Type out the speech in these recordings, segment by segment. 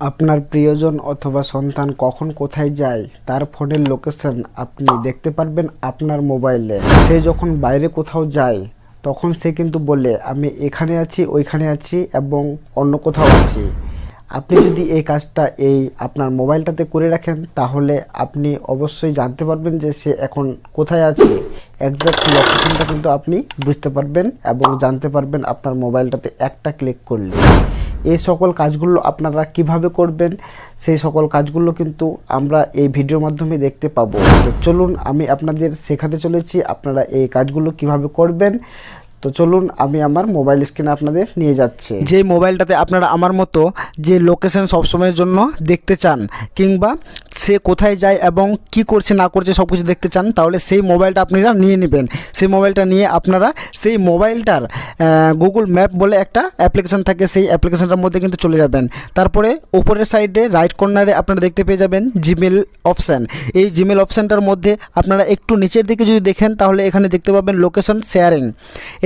আপনার প্রিয়জন অথবা সন্তান কখন কোথায় যায়, তার ফোনের লোকেশন আপনি দেখতে পারবেন আপনার মোবাইলে। সে যখন বাইরে কোথাও যায়, তখন সে কিন্তু বলে, আমি এখানে আছি, ওইখানে আছি এবং অন্য কোথাও আছি। আপনি যদি এই কাজটা এই আপনার মোবাইলটাতে করে রাখেন, তাহলে আপনি অবশ্যই জানতে পারবেন যে সে এখন কোথায় আছে। একজ্যাক্ট লোকেশনটা কিন্তু আপনি বুঝতে পারবেন এবং জানতে পারবেন আপনার মোবাইলটাতে একটা ক্লিক করলে। এই সকল কাজগুলো আপনারা কীভাবে করবেন, সেই সকল কাজগুলো কিন্তু আমরা এই ভিডিওর মাধ্যমে দেখতে পাবো। চলুন আমি আপনাদের শেখাতে চলেছি আপনারা এই কাজগুলো কীভাবে করবেন। তো চলুন আমি আমার মোবাইল স্ক্রিনে আপনাদের নিয়ে যাচ্ছি। যে মোবাইলটাতে আপনারা আমার মতো যে লোকেশন সবসময়ের জন্য দেখতে চান, কিংবা সে কোথায় যায় এবং কি করছে, না করছে সব কিছু দেখতে চান, তাহলে সেই মোবাইলটা আপনারা নিয়ে নেবেন। সেই মোবাইলটা নিয়ে আপনারা সেই মোবাইলটার গুগল ম্যাপ বলে একটা অ্যাপ্লিকেশন থাকে, সেই অ্যাপ্লিকেশানটার মধ্যে কিন্তু চলে যাবেন। তারপরে উপরের সাইডে রাইট কর্নারে আপনারা দেখতে পেয়ে যাবেন জিমেল অপশান এই জিমেল অপশানটার মধ্যে আপনারা একটু নিচের দিকে যদি দেখেন, তাহলে এখানে দেখতে পাবেন লোকেশন শেয়ারিং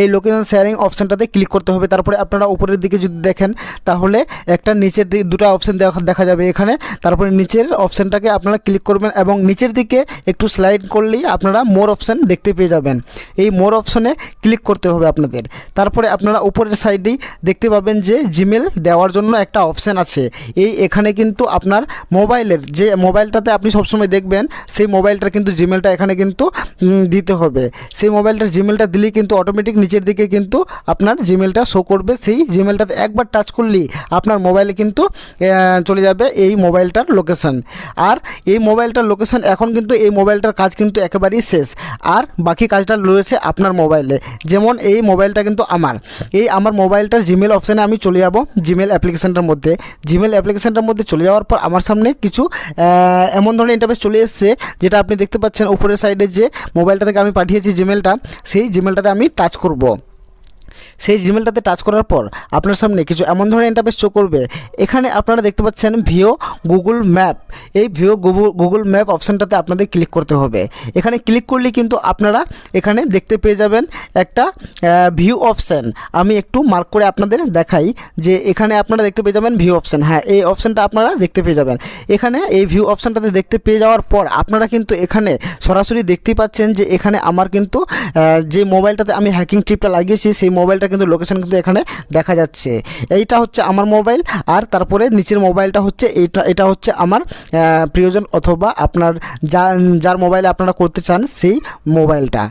এই লোকেশন শেয়ারিং অপশানটাতে ক্লিক করতে হবে। তারপরে আপনারা উপরের দিকে যদি দেখেন, তাহলে একটা নিচের দিকে দুটো অপশান দেখা যাবে এখানে। তারপরে নিচের অপশানটাকে আপনারা ক্লিক করবেন এবং নিচের দিকে একটু স্লাইড করলেই আপনারা মোর অপশান দেখতে পেয়ে যাবেন। এই মোর অপশানে ক্লিক করতে হবে আপনাদের। তারপরে আপনারা উপরের সাইডেই দেখতে পাবেন যে জিমেল দেওয়ার জন্য একটা অপশান আছে। এই এখানে কিন্তু আপনার মোবাইলের যে মোবাইলটাতে আপনি সবসময় দেখবেন, সেই মোবাইলটার কিন্তু জিমেলটা এখানে কিন্তু দিতে হবে। সেই মোবাইলটার জিমেলটা দিলেই কিন্তু অটোমেটিক নিচের দিকে কিন্তু আপনার জিমেলটা শো করবে। সেই জিমেলটাতে একবার টাচ করলেই আপনার মোবাইলে কিন্তু চলে যাবে এই মোবাইলটার লোকেশন আর এই মোবাইলটার লোকেশান এখন কিন্তু এই মোবাইলটার কাজ কিন্তু একেবারেই শেষ। আর বাকি কাজটা রয়েছে আপনার মোবাইলে যেমন এই মোবাইলটা কিন্তু আমার। এই আমার মোবাইলটার জিমেল অপশানে আমি চলে যাব জিমেল অ্যাপ্লিকেশানটার মধ্যে। জিমেল অ্যাপ্লিকেশানটার মধ্যে চলে যাওয়ার পর আমার সামনে কিছু এমন ধরনের ইন্টারফেস চলে এসছে, যেটা আপনি দেখতে পাচ্ছেন উপরের সাইডে যে মোবাইলটা থেকে আমি পাঠিয়েছি জিমেলটা সেই জিমেলটাতে আমি টাচ করব। সেই জিমেলটাতে টাচ করার পর আপনার সামনে কিছু এমন ধরনের ইন্টারফেস শো করবে। এখানে আপনারা দেখতে পাচ্ছেন ভিও গুগল ম্যাপ এই ভিও গুগল ম্যাপ অপশানটাতে আপনাদের ক্লিক করতে হবে। এখানে ক্লিক করলে কিন্তু আপনারা এখানে দেখতে পেয়ে যাবেন একটা ভিউ অপশান আমি একটু মার্ক করে আপনাদের দেখাই যে এখানে আপনারা দেখতে পেয়ে যাবেন ভিউ অপশান হ্যাঁ এই অপশানটা আপনারা দেখতে পেয়ে যাবেন। এখানে এই ভিউ অপশানটাতে দেখতে পেয়ে যাওয়ার পর আপনারা কিন্তু এখানে সরাসরি দেখতেই পাচ্ছেন যে এখানে আমার কিন্তু যে মোবাইলটাতে আমি হ্যাকিং ট্রিপটা লাগিয়েছি, সেই মোবাইলটা কিন্তু লোকেশন কিন্তু এখানে দেখা যাচ্ছে। এইটা হচ্ছে আমার মোবাইল, আর তারপরে নিচের মোবাইলটা হচ্ছে এইটা, এটা হচ্ছে আমার প্রিয়জন অথবা আপনার যা, যার মোবাইলে আপনারা করতে চান সেই মোবাইলটা।